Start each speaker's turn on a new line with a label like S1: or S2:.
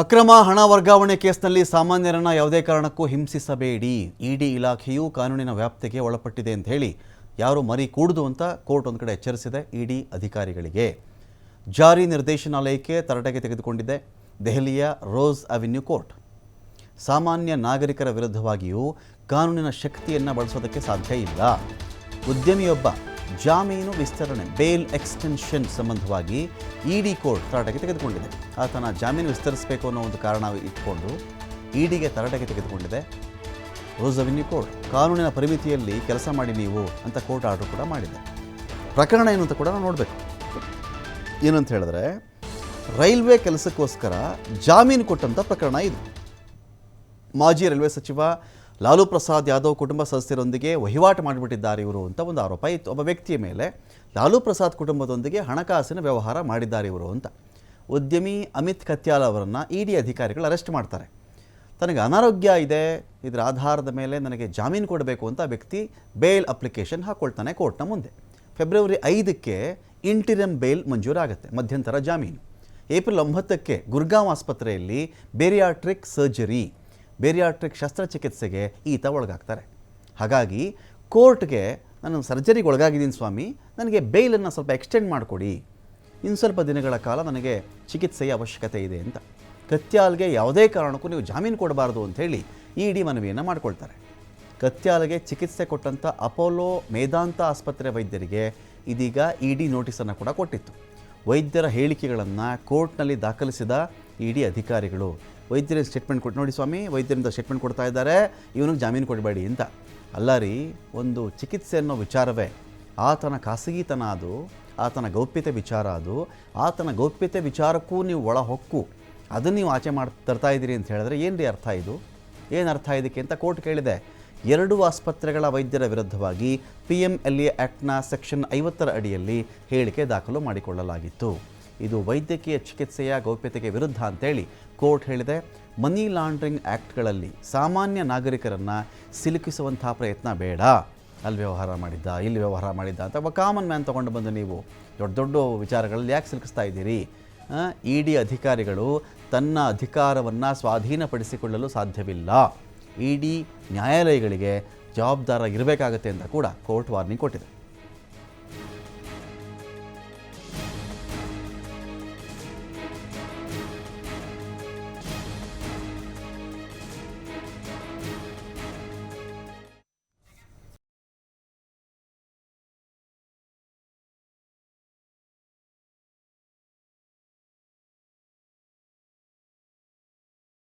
S1: ಅಕ್ರಮ ಹಣ ವರ್ಗಾವಣೆ ಕೇಸ್ನಲ್ಲಿ ಸಾಮಾನ್ಯರನ್ನ ಯಾವುದೇ ಕಾರಣಕ್ಕೂ ಹಿಂಸಿಸಬೇಡಿ. ಇಡಿ ಇಲಾಖೆಯು ಕಾನೂನಿನ ವ್ಯಾಪ್ತಿಗೆ ಒಳಪಟ್ಟಿದೆ ಅಂತ ಹೇಳಿ ಯಾರು ಮರಿ ಕೂಡುದು ಅಂತ ಕೋರ್ಟ್ ಒಂದು ಕಡೆ ಎಚ್ಚರಿಸಿದೆ ಇಡಿ ಅಧಿಕಾರಿಗಳಿಗೆ. ಜಾರಿ ನಿರ್ದೇಶನಾಲಯಕ್ಕೆ ತರಟೆಗೆ ತೆಗೆದುಕೊಂಡಿದೆ ದೆಹಲಿಯ ರೋಸ್ ಅವೆನ್ಯೂ ಕೋರ್ಟ್. ಸಾಮಾನ್ಯ ನಾಗರಿಕರ ವಿರುದ್ಧವಾಗಿಯೂ ಕಾನೂನಿನ ಶಕ್ತಿಯನ್ನು ಬಳಸೋದಕ್ಕೆ ಸಾಧ್ಯ ಇಲ್ಲ. ಉದ್ಯಮಿಯೊಬ್ಬ ಜಾಮೀನು ವಿಸ್ತರಣೆ ಬೇಲ್ ಎಕ್ಸ್ಟೆನ್ಷನ್ ಸಂಬಂಧವಾಗಿ ಇಡಿ ಕೋರ್ಟ್ ತರಾಟೆಗೆ ತೆಗೆದುಕೊಂಡಿದೆ. ಆತನ ಜಾಮೀನು ವಿಸ್ತರಿಸಬೇಕು ಅನ್ನೋ ಒಂದು ಕಾರಣ ಇಟ್ಕೊಂಡು ಇಡಿಗೆ ತರಾಟೆಗೆ ತೆಗೆದುಕೊಂಡಿದೆ. ರೋಸ್ ಅವೆನ್ಯೂ ಕೋರ್ಟ್, ಕಾನೂನಿನ ಪರಿಮಿತಿಯಲ್ಲಿ ಕೆಲಸ ಮಾಡಿ ನೀವು ಅಂತ ಕೋರ್ಟ್ ಆರ್ಡರ್ ಕೂಡ ಮಾಡಿದೆ. ಪ್ರಕರಣ ಏನು ಅಂತ ಕೂಡ ನಾವು ನೋಡಬೇಕು. ಏನು ಅಂತ ಹೇಳಿದ್ರೆ, ರೈಲ್ವೆ ಕೆಲಸಕ್ಕೋಸ್ಕರ ಜಾಮೀನು ಕೊಟ್ಟಂಥ ಪ್ರಕರಣ ಇದು. ಮಾಜಿ ರೈಲ್ವೆ ಸಚಿವ ಲಾಲು ಪ್ರಸಾದ್ ಯಾದವ್ ಕುಟುಂಬ ಸದಸ್ಯರೊಂದಿಗೆ ವಹಿವಾಟು ಮಾಡಿಬಿಟ್ಟಿದ್ದಾರೆ ಇವರು ಅಂತ ಒಂದು ಆರೋಪ ಇತ್ತು. ಒಬ್ಬ ವ್ಯಕ್ತಿಯ ಮೇಲೆ ಲಾಲು ಪ್ರಸಾದ್ ಕುಟುಂಬದೊಂದಿಗೆ ಹಣಕಾಸಿನ ವ್ಯವಹಾರ ಮಾಡಿದ್ದಾರೆ ಇವರು ಅಂತ. ಉದ್ಯಮಿ ಅಮಿತ್ ಕತ್ಯಾಲ್ ಅವರನ್ನು ಇ ಡಿ ಅಧಿಕಾರಿಗಳು ಅರೆಸ್ಟ್ ಮಾಡ್ತಾರೆ. ತನಗೆ ಅನಾರೋಗ್ಯ ಇದೆ. ಇದರ ಆಧಾರದ ಮೇಲೆ ನನಗೆ ಜಾಮೀನು ಕೊಡಬೇಕು ಅಂತ ವ್ಯಕ್ತಿ ಬೇಲ್ ಅಪ್ಲಿಕೇಶನ್ ಹಾಕ್ಕೊಳ್ತಾನೆ ಕೋರ್ಟ್ನ ಮುಂದೆ. ಫೆಬ್ರವರಿ ಐದಕ್ಕೆ ಇಂಟಿರಿಯಂ ಬೇಲ್ ಮಂಜೂರಾಗುತ್ತೆ, ಮಧ್ಯಂತರ ಜಾಮೀನು. ಏಪ್ರಿಲ್ ಒಂಬತ್ತಕ್ಕೆ ಗುರ್ಗಾಂವ್ ಆಸ್ಪತ್ರೆಯಲ್ಲಿ ಬೇರಿಯಾಟ್ರಿಕ್ ಸರ್ಜರಿ ಬೇರಿಯಾಟ್ರಿಕ್ ಶಸ್ತ್ರಚಿಕಿತ್ಸೆಗೆ ಈತ ಒಳಗಾಗ್ತಾರೆ. ಹಾಗಾಗಿ ಕೋರ್ಟ್ಗೆ ನಾನು ಸರ್ಜರಿಗೆ ಒಳಗಾಗಿದ್ದೀನಿ ಸ್ವಾಮಿ, ನನಗೆ ಬೇಲನ್ನು ಸ್ವಲ್ಪ ಎಕ್ಸ್ಟೆಂಡ್ ಮಾಡಿಕೊಡಿ. ಇನ್ನು ಸ್ವಲ್ಪ ದಿನಗಳ ಕಾಲ ನನಗೆ ಚಿಕಿತ್ಸೆಯ ಅವಶ್ಯಕತೆ ಇದೆ ಅಂತ. ಕತ್ಯಾಲ್ಗೆ ಯಾವುದೇ ಕಾರಣಕ್ಕೂ ನೀವು ಜಾಮೀನು ಕೊಡಬಾರ್ದು ಅಂಥೇಳಿ ಇ ಡಿ ಮನವಿಯನ್ನು ಮಾಡಿಕೊಳ್ತಾರೆ. ಕತ್ಯಾಲ್ಗೆ ಚಿಕಿತ್ಸೆ ಕೊಟ್ಟಂಥ ಅಪೋಲೋ ಮೇದಾಂತ ಆಸ್ಪತ್ರೆ ವೈದ್ಯರಿಗೆ ಇದೀಗ ಇ ಡಿ ನೋಟಿಸನ್ನು ಕೂಡ ಕೊಟ್ಟಿತ್ತು. ವೈದ್ಯರ ಹೇಳಿಕೆಗಳನ್ನು ಕೋರ್ಟ್ನಲ್ಲಿ ದಾಖಲಿಸಿದ ಇ ಡಿ ಅಧಿಕಾರಿಗಳು ವೈದ್ಯರ ಸ್ಟೇಟ್ಮೆಂಟ್ ಕೊಟ್ಟು, ನೋಡಿ ಸ್ವಾಮಿ, ವೈದ್ಯರಿಂದ ಸ್ಟೇಟ್ಮೆಂಟ್ ಕೊಡ್ತಾ ಇದ್ದಾರೆ, ಇವನಿಗೆ ಜಾಮೀನು ಕೊಡಬೇಡಿ ಅಂತ. ಅಲ್ಲ ರೀ, ಒಂದು ಚಿಕಿತ್ಸೆ ಅನ್ನೋ ವಿಚಾರವೇ, ಆತನ ಖಾಸಗಿತನ ಅದು, ಆತನ ಗೌಪ್ಯತೆ ವಿಚಾರ ಅದು, ಆತನ ಗೌಪ್ಯತೆ ವಿಚಾರಕ್ಕೂ ನೀವು ಒಳ ಹೊಕ್ಕು. ಅದನ್ನು ನೀವು ಆಚೆ ಮಾಡಿ, ತರ್ತಾ ಇದ್ದೀರಿ ಅಂತ ಹೇಳಿದ್ರೆ ಏನು ರೀ ಅರ್ಥ ಇದು? ಏನು ಅರ್ಥ ಇದಕ್ಕೆ ಅಂತ ಕೋರ್ಟ್ ಕೇಳಿದೆ. ಎರಡು ಆಸ್ಪತ್ರೆಗಳ ವೈದ್ಯರ ವಿರುದ್ಧವಾಗಿ ಪಿ ಎಂ ಎಲ್ ಎ ಆ್ಯಕ್ಟ್ನ ಸೆಕ್ಷನ್ ಐವತ್ತರ ಅಡಿಯಲ್ಲಿ ಹೇಳಿಕೆ ದಾಖಲು ಮಾಡಿಕೊಳ್ಳಲಾಗಿತ್ತು. ಇದು ವೈದ್ಯಕೀಯ ಚಿಕಿತ್ಸೆಯ ಗೌಪ್ಯತೆಗೆ ವಿರುದ್ಧ ಅಂತೇಳಿ ಕೋರ್ಟ್ ಹೇಳಿದೆ. ಮನಿ ಲಾಂಡ್ರಿಂಗ್ ಆ್ಯಕ್ಟ್ಗಳಲ್ಲಿ ಸಾಮಾನ್ಯ ನಾಗರಿಕರನ್ನು ಸಿಲುಕಿಸುವಂಥ ಪ್ರಯತ್ನ ಬೇಡ. ಅಲ್ಲಿ ವ್ಯವಹಾರ ಮಾಡಿದ್ದ, ಇಲ್ಲಿ ವ್ಯವಹಾರ ಮಾಡಿದ್ದ ಅಂತ ಒಬ್ಬ ಕಾಮನ್ ಮ್ಯಾನ್ ತೊಗೊಂಡು ಬಂದು ನೀವು ದೊಡ್ಡ ದೊಡ್ಡ ವಿಚಾರಗಳಲ್ಲಿ ಯಾಕೆ ಸಿಲುಕಿಸ್ತಾ ಇದ್ದೀರಿ? ಇ ಡಿ ಅಧಿಕಾರಿಗಳು ತನ್ನ ಅಧಿಕಾರವನ್ನು ಸ್ವಾಧೀನಪಡಿಸಿಕೊಳ್ಳಲು ಸಾಧ್ಯವಿಲ್ಲ. ಇ ಡಿ ನ್ಯಾಯಾಲಯಗಳಿಗೆ ಜವಾಬ್ದಾರ ಇರಬೇಕಾಗತ್ತೆ ಅಂತ ಕೂಡ ಕೋರ್ಟ್ ವಾರ್ನಿಂಗ್ ಕೊಟ್ಟಿದೆ.